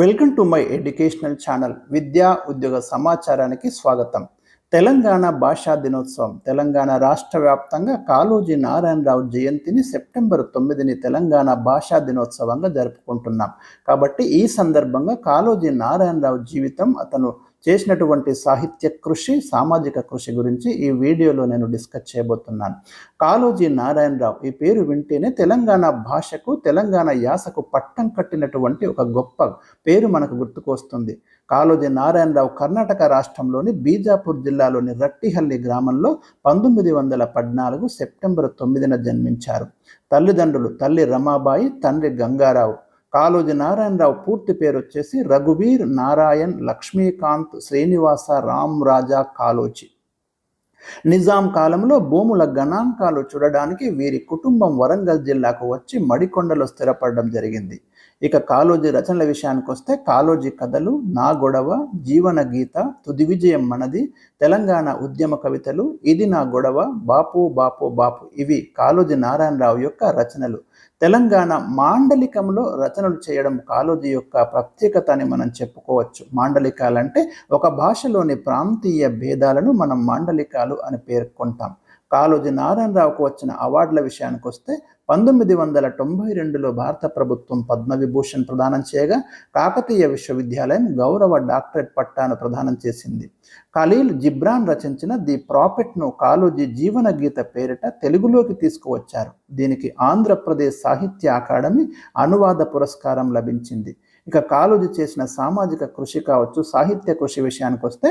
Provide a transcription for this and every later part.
Welcome to my educational channel విద్యా ఉద్యోగ సమాచారానికి స్వాగతం. తెలంగాణ భాషా దినోత్సవం తెలంగాణ రాష్ట్ర వ్యాప్తంగా కాళోజీ నారాయణరావు జయంతిని సెప్టెంబర్ తొమ్మిదిని తెలంగాణ భాషా దినోత్సవంగా జరుపుకుంటున్నాం. కాబట్టి ఈ సందర్భంగా కాళోజీ నారాయణరావు జీవితం అతను చేసినటువంటి సాహిత్య కృషి సామాజిక కృషి గురించి ఈ వీడియోలో నేను డిస్కస్ చేయబోతున్నాను. కాళోజీ నారాయణరావు ఈ పేరు వింటేనే తెలంగాణ భాషకు తెలంగాణ యాసకు పట్టం కట్టినటువంటి ఒక గొప్ప పేరు మనకు గుర్తుకొస్తుంది. కాళోజీ నారాయణరావు కర్ణాటక రాష్ట్రంలోని బీజాపూర్ జిల్లాలోని రట్టిహల్లి గ్రామంలో పంతొమ్మిది వందల పద్నాలుగు సెప్టెంబర్ తొమ్మిదిన జన్మించారు. తల్లిదండ్రులు తల్లి రమాబాయి తండ్రి గంగారావు. కాళోజీ నారాయణరావు పూర్తి పేరు వచ్చేసి రఘువీర్ నారాయణ్ లక్ష్మీకాంత్ శ్రీనివాస రామ్ రాజా కాలోజీ నిజాం కాలంలో భూముల గణాంకాలు చూడడానికి వీరి కుటుంబం వరంగల్ జిల్లాకు వచ్చి మడికొండలో స్థిరపడడం జరిగింది. ఇక కాలోజీ రచనల విషయానికి వస్తే కాలోజీ కథలు నా గొడవ జీవన గీత తుది విజయం మనది తెలంగాణ ఉద్యమ కవితలు ఇది నా గొడవ బాపు బాపు బాపు. ఇవి కాలోజీ నారాయణరావు యొక్క రచనలు. తెలంగాణ మాండలికంలో రచనలు చేయడం కాలోజీ యొక్క ప్రత్యేకత అని మనం చెప్పుకోవచ్చు. మాండలికాలంటే ఒక భాషలోని ప్రాంతీయ భేదాలను మనం మాండలికాలు అని పేర్కొంటాం. కాలోజి నారాయణరావుకు వచ్చిన అవార్డుల విషయానికి వస్తే పంతొమ్మిది వందల తొంభై రెండులో భారత ప్రభుత్వం పద్మవిభూషణ్ ప్రదానం చేయగా కాకతీయ విశ్వవిద్యాలయం గౌరవ డాక్టరేట్ పట్టాను ప్రదానం చేసింది. ఖలీల్ జిబ్రాన్ రచించిన ది ప్రాఫిట్ను కాలోజీ జీవన గీత పేరిట తెలుగులోకి తీసుకువచ్చారు. దీనికి ఆంధ్రప్రదేశ్ సాహిత్య అకాడమీ అనువాద పురస్కారం లభించింది. ఇక కాళోజీ చేసిన సామాజిక కృషి కావచ్చు సాహిత్య కృషి విషయానికి వస్తే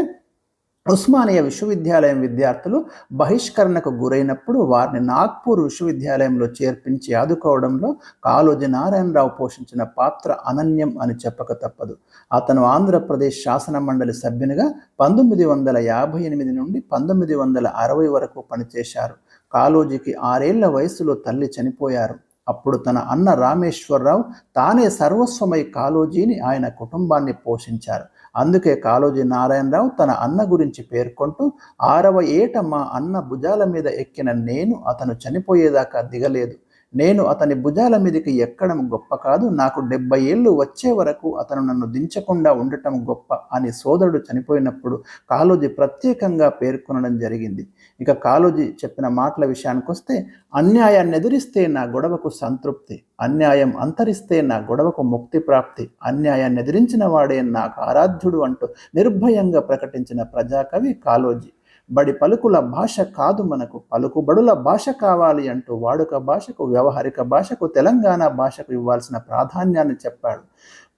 ఉస్మానియా విశ్వవిద్యాలయం విద్యార్థులు బహిష్కరణకు గురైనప్పుడు వారిని నాగ్పూర్ విశ్వవిద్యాలయంలో చేర్పించి ఆదుకోవడంలో కాలోజీ నారాయణరావు పోషించిన పాత్ర అనన్యం అని చెప్పక తప్పదు. అతను ఆంధ్రప్రదేశ్ శాసన మండలి సభ్యునిగా పంతొమ్మిది వందల యాభై ఎనిమిది నుండి పంతొమ్మిది వందల అరవై వరకు పనిచేశారు. కాలోజీకి ఆరేళ్ళ వయసులో తల్లి చనిపోయారు. అప్పుడు తన అన్న రామేశ్వరరావు తానే సర్వస్వమై కాళోజీని ఆయన కుటుంబాన్ని పోషించారు. అందుకే కాళోజీ నారాయణరావు తన అన్న గురించి పేర్కొంటూ ఆరవ ఏట మా అన్న భుజాల మీద ఎక్కిన నేను అతను చనిపోయేదాకా దిగలేదు. నేను అతని భుజాల మీదకి ఎక్కడం గొప్ప కాదు నాకు డెబ్బై ఏళ్ళు వచ్చే వరకు అతను నన్ను దించకుండా ఉండటం గొప్ప అని సోదరుడు చనిపోయినప్పుడు కాలోజీ ప్రత్యేకంగా పేర్కొనడం జరిగింది. ఇక కాలోజీ చెప్పిన మాటల విషయానికి వస్తే అన్యాయాన్ని ఎదిరిస్తే నా గొడవకు సంతృప్తి అన్యాయం అంతరిస్తే నా గొడవకు ముక్తి ప్రాప్తి అన్యాయాన్ని ఎదిరించిన వాడే నాకు ఆరాధ్యుడు అంటూ నిర్భయంగా ప్రకటించిన ప్రజాకవి కాలోజీ బడి పలుకుల భాష కాదు మనకు. పలుకుబడుల భాష కావాలి అంటూ వాడుక భాషకు వ్యవహారిక భాషకు తెలంగాణ భాషకు ఇవ్వాల్సిన ప్రాధాన్యాన్ని చెప్పాడు.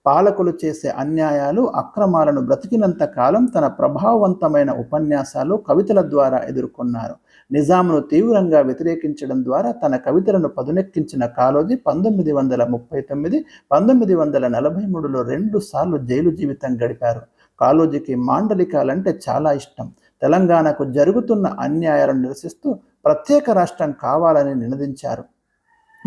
పాలకులు చేసే అన్యాయాలు అక్రమాలను బ్రతికినంత కాలం తన ప్రభావవంతమైన ఉపన్యాసాలు కవితల ద్వారా ఎదుర్కొన్నారు. నిజామును తీవ్రంగా వ్యతిరేకించడం ద్వారా తన కవితలను పదునెక్కించిన కాలోజీ పంతొమ్మిది వందల ముప్పై తొమ్మిది పంతొమ్మిది వందల నలభై మూడులో రెండు సార్లు జైలు జీవితం గడిపారు. కాలోజీకి మాండలికాలంటే చాలా ఇష్టం. తెలంగాణకు జరుగుతున్న అన్యాయాలను నిరసిస్తూ ప్రత్యేక రాష్ట్రం కావాలని నినదించారు.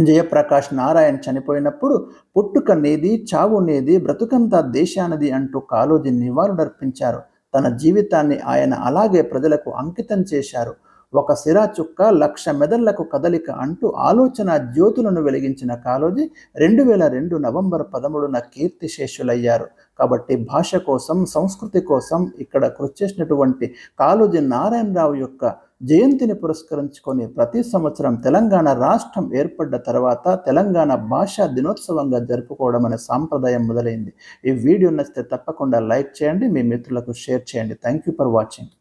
జయప్రకాష్ నారాయణ్ చనిపోయినప్పుడు పుట్టుక నేది చావు నేది బ్రతుకంతా దేశానది అంటూ కాలోజీ నివాళులర్పించారు. తన జీవితాన్ని ఆయన అలాగే ప్రజలకు అంకితం చేశారు. ఒక సిరా చుక్క లక్ష మెదళ్ళకు కదలిక అంటూ ఆలోచన జ్యోతులను వెలిగించిన కాలోజీ రెండు వేల రెండు నవంబర్ పదమూడున కీర్తిశేషులయ్యారు. కాబట్టి భాష కోసం సంస్కృతి కోసం ఇక్కడ కృషి చేసినటువంటి కాలోజీ నారాయణరావు యొక్క జయంతిని పురస్కరించుకొని ప్రతి సంవత్సరం తెలంగాణ రాష్ట్రం ఏర్పడ్డ తర్వాత తెలంగాణ భాషా దినోత్సవంగా జరుపుకోవడం అనే సాంప్రదాయం మొదలైంది. ఈ వీడియో నచ్చితే తప్పకుండా లైక్ చేయండి మీ మిత్రులకు షేర్ చేయండి. Thank you for watching.